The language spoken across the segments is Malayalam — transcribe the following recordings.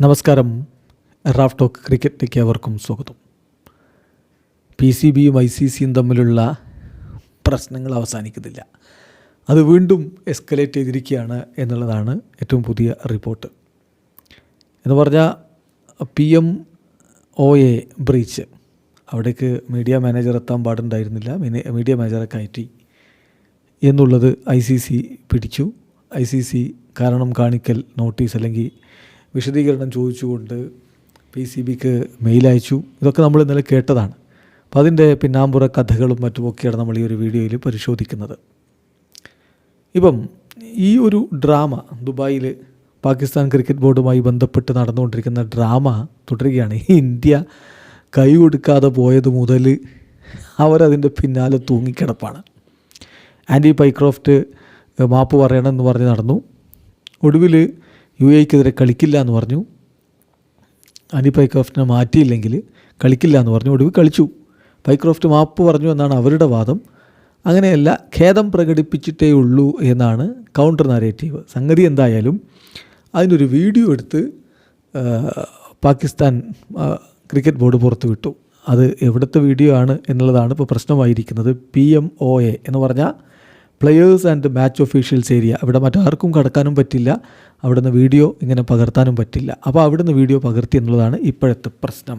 നമസ്കാരം. റാഫ് ടോക്ക് ക്രിക്കറ്റിലേക്ക് അവർക്കും സ്വാഗതം. പി സി ബിയും ഐ സി സിയും തമ്മിലുള്ള പ്രശ്നങ്ങൾ അവസാനിക്കുന്നില്ല. അത് വീണ്ടും എസ്കലേറ്റ് ചെയ്തിരിക്കുകയാണ് എന്നുള്ളതാണ് ഏറ്റവും പുതിയ റിപ്പോർട്ട്. എന്ന് പറഞ്ഞാൽ P M O A breach. അവിടേക്ക് മീഡിയ മാനേജർ എത്താൻ പാടുണ്ടായിരുന്നില്ല. മീഡിയ മാനേജറെ കയറ്റി എന്നുള്ളത് ഐ സി സി പിടിച്ചു. ഐ സി സി കാരണം കാണിക്കൽ നോട്ടീസ് അല്ലെങ്കിൽ വിശദീകരണം ചോദിച്ചുകൊണ്ട് പി സി ബിക്ക് മെയിൽ അയച്ചു. ഇതൊക്കെ നമ്മൾ ഇന്നലെ കേട്ടതാണ്. അപ്പോൾ അതിന്റെ പിന്നാമ്പുറ കഥകളും മറ്റുമൊക്കെയാണ് നമ്മൾ ഈ ഒരു വീഡിയോയിൽ പരിശോധിക്കുന്നത്. ഇപ്പം ഈ ഒരു ഡ്രാമ ദുബായിൽ പാകിസ്ഥാൻ ക്രിക്കറ്റ് ബോർഡുമായി ബന്ധപ്പെട്ട് നടന്നുകൊണ്ടിരിക്കുന്ന ഡ്രാമ തുടരുകയാണ്. ഇന്ത്യ കൈ കൊടുക്കാതെ പോയത് മുതൽ അവരതിന്റെ പിന്നാലെ തൂങ്ങിക്കിടപ്പാണ്. ആന്റി പൈക്രോഫ്റ്റ് മാപ്പ് പറയണമെന്ന് പറഞ്ഞ് നടന്നു. ഒടുവിൽ യു എക്കെതിരെ കളിക്കില്ല എന്ന് പറഞ്ഞു. അനി പൈക്രോഫ്റ്റിനെ മാറ്റിയില്ലെങ്കിൽ കളിക്കില്ല എന്ന് പറഞ്ഞു. ഒടുവിൽ കളിച്ചു. പൈക്രോഫ്റ്റ് മാപ്പ് പറഞ്ഞു എന്നാണ് അവരുടെ വാദം. അങ്ങനെയല്ല ഖേദം പ്രകടിപ്പിച്ചിട്ടേ ഉള്ളൂ എന്നാണ് കൗണ്ടർ നരേറ്റീവ്. സംഗതി എന്തായാലും അതിനൊരു വീഡിയോ എടുത്ത് പാകിസ്ഥാൻ ക്രിക്കറ്റ് ബോർഡ് പുറത്തു വിട്ടു അത് എവിടുത്തെ വീഡിയോ ആണ് എന്നുള്ളതാണ് ഇപ്പോൾ പ്രശ്നമായിരിക്കുന്നത്. പി എം ഒ എ എന്ന് പറഞ്ഞാൽ players and match officials area അവിടെ മറ്റാർക്കും കടക്കാനും പറ്റില്ല. അവിടുന്ന് വീഡിയോ ഇങ്ങനെ പകർത്താനും പറ്റില്ല. അപ്പോൾ അവിടുന്ന് വീഡിയോ പകർത്തി എന്നുള്ളതാണ് ഇപ്പോഴത്തെ പ്രശ്നം.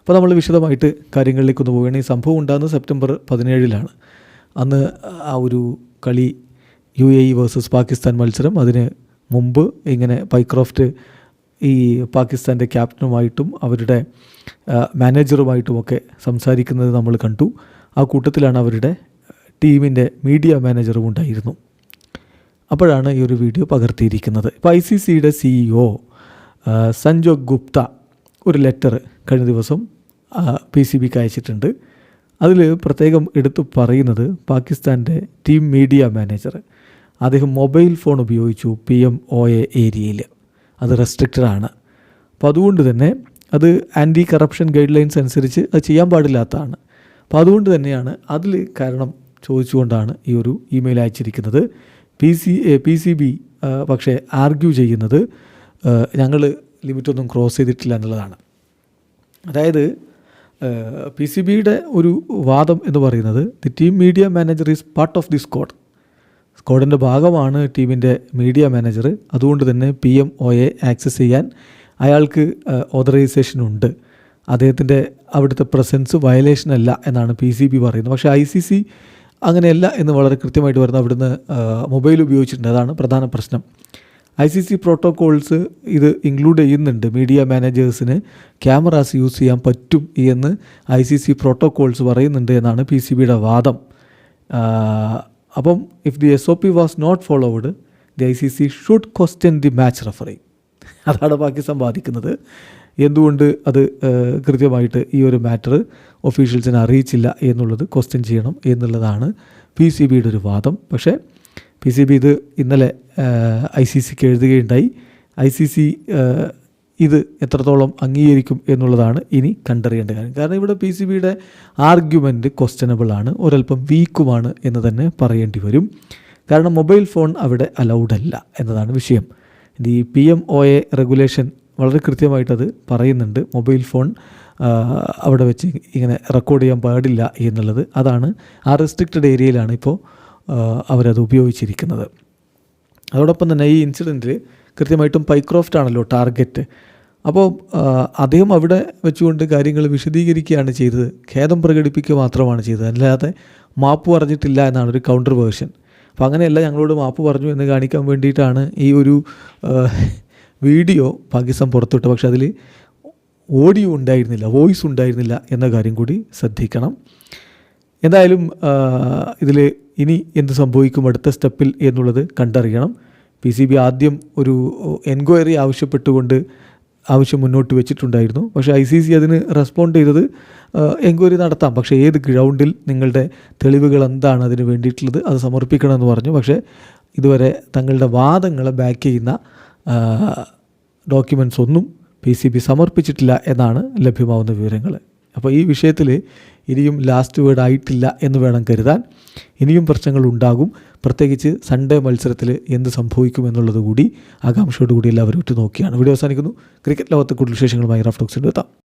അപ്പോൾ നമ്മൾ വിശദമായിട്ട് കാര്യങ്ങളിലേക്ക് ഒന്ന് പോവുകയാണ്. ഈ സംഭവം ഉണ്ടാകുന്നത് സെപ്റ്റംബർ പതിനേഴിലാണ്. അന്ന് ആ ഒരു കളി U A E versus Pakistan മത്സരം. അതിന് മുമ്പ് ഇങ്ങനെ പൈക്രോഫ്റ്റ് ഈ പാകിസ്ഥാന്റെ ക്യാപ്റ്റനുമായിട്ടും അവരുടെ മാനേജറുമായിട്ടുമൊക്കെ സംസാരിക്കുന്നത് നമ്മൾ കണ്ടു. ആ കൂട്ടത്തിലാണ് അവരുടെ ടീമിന്റെ മീഡിയ മാനേജറും ഉണ്ടായിരുന്നു. അപ്പോഴാണ് ഈ ഒരു വീഡിയോ പകർത്തിയിരിക്കുന്നത്. ഇപ്പോൾ ഐ സി സിയുടെ സിഇഒ സഞ്ജോഗ് ഗുപ്ത ഒരു ലെറ്റർ കഴിഞ്ഞ ദിവസം പി സി ബിക്ക് അയച്ചിട്ടുണ്ട്. അതിൽ പ്രത്യേകം എടുത്തു പറയുന്നത് പാകിസ്ഥാന്റെ ടീം മീഡിയ മാനേജർ. അദ്ദേഹം മൊബൈൽ ഫോൺ ഉപയോഗിച്ചു പി എം ഒ എ ഏരിയയിൽ. അത് റെസ്ട്രിക്റ്റഡ് ആണ്. അപ്പോൾ അതുകൊണ്ട് തന്നെ അത് ആന്റി കറപ്ഷൻ ഗൈഡ് ലൈൻസ് അനുസരിച്ച് അത് ചെയ്യാൻ പാടില്ലാത്തതാണ്. അപ്പോൾ അതുകൊണ്ട് തന്നെയാണ് അതിൽ കാരണം ചോദിച്ചുകൊണ്ടാണ് ഈ ഒരു ഇമെയിൽ അയച്ചിരിക്കുന്നത്. P C P C B പക്ഷേ ആർഗ്യൂ ചെയ്യുന്നത് ഞങ്ങൾ ലിമിറ്റൊന്നും ക്രോസ് ചെയ്തിട്ടില്ല എന്നുള്ളതാണ്. അതായത് പി സി ബിയുടെ ഒരു വാദം എന്ന് പറയുന്നത് the team media manager is part of the squad. സ്ക്വാഡിന്റെ ഭാഗമാണ് ടീമിന്റെ മീഡിയ മാനേജർ. അതുകൊണ്ട് തന്നെ P M O A access ചെയ്യാൻ അയാൾക്ക് ഓതറൈസേഷൻ ഉണ്ട്. അദ്ദേഹത്തിന്റെ അവിടുത്തെ പ്രസൻസ് വയലേഷൻ അല്ല എന്നാണ് പി സി ബി പറയുന്നത്. പക്ഷേ ഐ സി സി അങ്ങനെയല്ല എന്ന് വളരെ കൃത്യമായിട്ട് വരുന്ന അവിടുന്ന് മൊബൈൽ ഉപയോഗിച്ചിട്ടുണ്ട്. അതാണ് പ്രധാന പ്രശ്നം. ഐ സി സി പ്രോട്ടോകോൾസ് ഇത് ഇൻക്ലൂഡ് ചെയ്യുന്നുണ്ട്. മീഡിയ മാനേജേഴ്സിന് ക്യാമറാസ് യൂസ് ചെയ്യാൻ പറ്റും എന്ന് ഐ സി സി പ്രോട്ടോകോൾസ് പറയുന്നുണ്ട് എന്നാണ് പി സി ബിയുടെ വാദം. അപ്പം if the S O P was not followed the I C C should question the match referee അതാണ് പാകിസ്ഥാൻ ബാധിക്കുന്നത് എന്തുകൊണ്ട് അത് കൃത്യമായിട്ട് ഈ ഒരു മാറ്റർ ഒഫീഷ്യൽസിനെ അറിയിച്ചില്ല എന്നുള്ളത് ക്വസ്റ്റ്യൻ ചെയ്യണം എന്നുള്ളതാണ് പി സി ബിയുടെ ഒരു വാദം. പക്ഷേ പി സി ബി ഇത് ഇന്നലെ ഐ സി സിക്ക് എഴുതുകയുണ്ടായി. ഐ സി സി ഇത് എത്രത്തോളം അംഗീകരിക്കും എന്നുള്ളതാണ് ഇനി കണ്ടറിയേണ്ട കാര്യം. കാരണം ഇവിടെ പി സി ബിയുടെ ആർഗ്യുമെന്റ് ക്വസ്റ്റ്യനബിൾ ആണ് ഒരല്പം വീക്കുമാണ് എന്ന് തന്നെ പറയേണ്ടി വരും. കാരണം മൊബൈൽ ഫോൺ അവിടെ അലൗഡ് അല്ല എന്നതാണ് വിഷയം. ഈ P M O A regulation വളരെ കൃത്യമായിട്ടത് പറയുന്നുണ്ട്. മൊബൈൽ ഫോൺ അവിടെ വെച്ച് ഇങ്ങനെ റെക്കോർഡ് ചെയ്യാൻ പാടില്ല എന്നുള്ളത് അതാണ് ആ റെസ്ട്രിക്റ്റഡ് ഏരിയയിലാണ് ഇപ്പോൾ അവരത് ഉപയോഗിച്ചിരിക്കുന്നത്. അതോടൊപ്പം തന്നെ ഈ ഇൻസിഡന്റിൽ കൃത്യമായിട്ടും പൈക്രോഫ്റ്റ് ആണല്ലോ ടാർഗറ്റ് അപ്പോൾ അദ്ദേഹം അവിടെ വെച്ചുകൊണ്ട് കാര്യങ്ങൾ വിശദീകരിക്കുകയാണ് ചെയ്തത്. ഖേദം പ്രകടിപ്പിക്കുക മാത്രമാണ് ചെയ്തത്. അല്ലാതെ മാപ്പ് പറഞ്ഞിട്ടില്ല എന്നാണ് ഒരു കൗണ്ടർ വേർഷൻ അപ്പോൾ അങ്ങനെയല്ല ഞങ്ങളോട് മാപ്പ് പറഞ്ഞു എന്ന് കാണിക്കാൻ വേണ്ടിയിട്ടാണ് ഈ ഒരു വീഡിയോ പാകിസ്ഥാൻ പുറത്തുവിട്ടത് പക്ഷെ അതിൽ ഓഡിയോ ഉണ്ടായിരുന്നില്ല വോയിസ് ഉണ്ടായിരുന്നില്ല എന്ന കാര്യം കൂടി ശ്രദ്ധിക്കണം. എന്തായാലും ഇതിൽ ഇനി എന്ത് സംഭവിക്കും അടുത്ത സ്റ്റെപ്പിൽ എന്നുള്ളത് കണ്ടറിയണം. പി സി ബി ആദ്യം ഒരു എൻക്വയറി ആവശ്യപ്പെട്ടുകൊണ്ട് ആവശ്യം മുന്നോട്ട് വെച്ചിട്ടുണ്ടായിരുന്നു. പക്ഷേ ഐ സി സി അതിന് റെസ്പോണ്ട് ചെയ്തത് എൻക്വയറി നടത്താം. പക്ഷേ ഏത് ഗ്രൗണ്ടിൽ നിങ്ങളുടെ തെളിവുകൾ എന്താണ് അതിന് വേണ്ടിയിട്ടുള്ളത് അത് സമർപ്പിക്കണമെന്ന് പറഞ്ഞു. പക്ഷേ ഇതുവരെ തങ്ങളുടെ വാദങ്ങളെ ബാക്ക് ചെയ്യുന്ന ഡോക്യുമെന്റ്സ് ഒന്നും പി സി ബി സമർപ്പിച്ചിട്ടില്ല എന്നാണ് ലഭ്യമാവുന്ന വിവരങ്ങൾ അപ്പോൾ ഈ വിഷയത്തിൽ ഇനിയും ലാസ്റ്റ് വേർഡ് ആയിട്ടില്ല എന്ന് വേണം കരുതാൻ. ഇനിയും പ്രശ്നങ്ങൾ ഉണ്ടാകും. പ്രത്യേകിച്ച് സൺഡേ മത്സരത്തിൽ എന്ത് സംഭവിക്കും എന്നുള്ളത് കൂടി ആകാംക്ഷയോടുകൂടി എല്ലാവരും ഇട്ട് നോക്കിയാണ് വീഡിയോ അവസാനിക്കുന്നു. ക്രിക്കറ്റ് ലോകത്തെ കൂടുതൽ വിശേഷങ്ങളുമായി റഫ്ഡോക്സിന്റെ എത്താം.